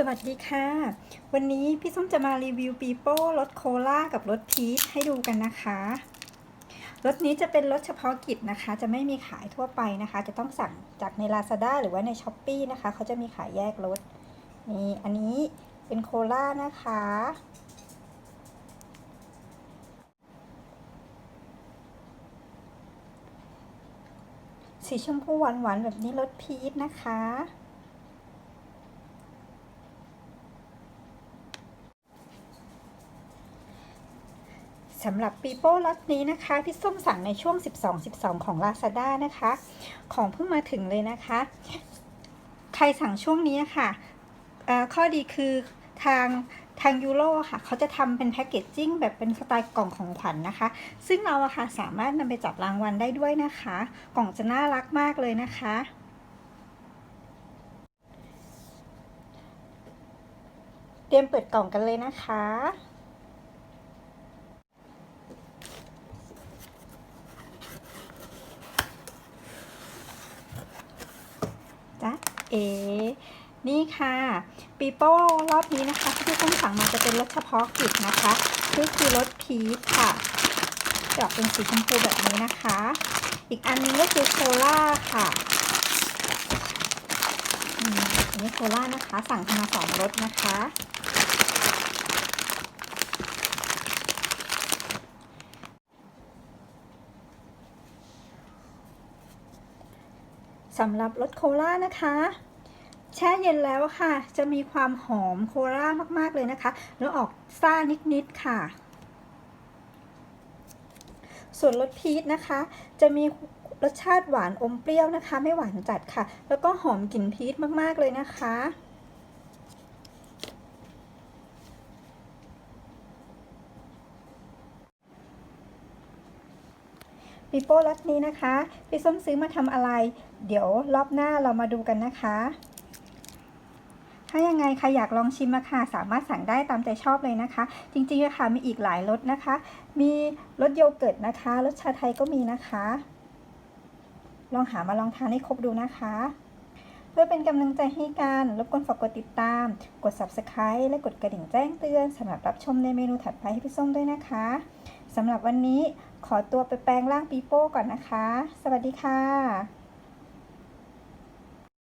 สวัสดีค่ะ วันนี้พี่ส้มจะมารีวิวปีโป้รสโคลากับรสพีชให้ดูกันนะคะรสนี้จะเป็นรสเฉพาะกิจนะคะ จะไม่มีขายทั่วไปนะคะ จะต้องสั่งจากใน Lazada หรือว่าใน s h อ p e e นะคะ เขาจะมีขายแยกรสนี่อันนี้เป็นโคลานะคะ สีชมพูหวานๆแบบนี้รสพีชนะคะ สำหรับปีโป้ล็อตนี้นะคะ พี่ส้มสั่งในช่วง 12 12 ของ Lazada นะคะ ของเพิ่งมาถึงเลยนะคะ ใครสั่งช่วงนี้ค่ะ ข้อดีคือทางทางยูโรค่ะ เขาจะทำเป็นแพคเกจจิ้งแบบเป็นสไตล์กล่องของขวัญนนะคะ ซึ่งเราอะค่ะสามารถนำไปจับรางวัลได้ด้วยนะคะ กล่องจะน่ารักมากเลยนะคะเตรียมเปิดกล่องกันเลยนะคะ จ๊ะ เอนี่ค่ะปีโป้รอบนี้นะคะ ที่พี่ต้องสั่งมาจะเป็นรสเฉพาะกิจนะคะคือคือรสพีชค่ะจะออกเป็นสีชมพูแบบนี้นะคะ อีกอันนึงก็คือโคล่าค่ะอันนี้โคล่านะคะ สั่งมาสองรสนะคะ สำหรับรสโคลานะคะ แช่เย็นแล้วค่ะ จะมีความหอมโคลามาก ๆ เลยนะคะ แล้วออกซ่านิด ๆ ค่ะ ส่วนรสพีชนะคะ จะมีรสชาติหวานอมเปรี้ยวนะคะ ไม่หวานจัดค่ะ แล้วก็หอมกลิ่นพีชมาก ๆ เลยนะคะ ปีโป้รสนี้นะคะพี่ส้มซื้อมาทำอะไร เดี๋ยวรอบหน้าเรามาดูกันนะคะ ถ้ายังไงใครอยากลองชิมอะค่ะ สามารถสั่งได้ตามใจชอบเลยนะคะ จริงๆอะค่ะมีอีกหลายรสนะคะ มีรสโยเกิร์ตนะคะรสชาไทยก็มีนะคะ ลองหามาลองทานให้ครบดูนะคะเพื่อเป็นกำลังใจให้กันรบกวนฝากกดติดตาม กด subscribe และกดกระดิ่งแจ้งเตือนสำหรับรับชมในเมนูถัดไปให้พี่ส้มด้วยนะคะ สำหรับวันนี้ ขอตัวไปแปลงร่างปีโป้ก่อนนะคะ สวัสดีค่ะ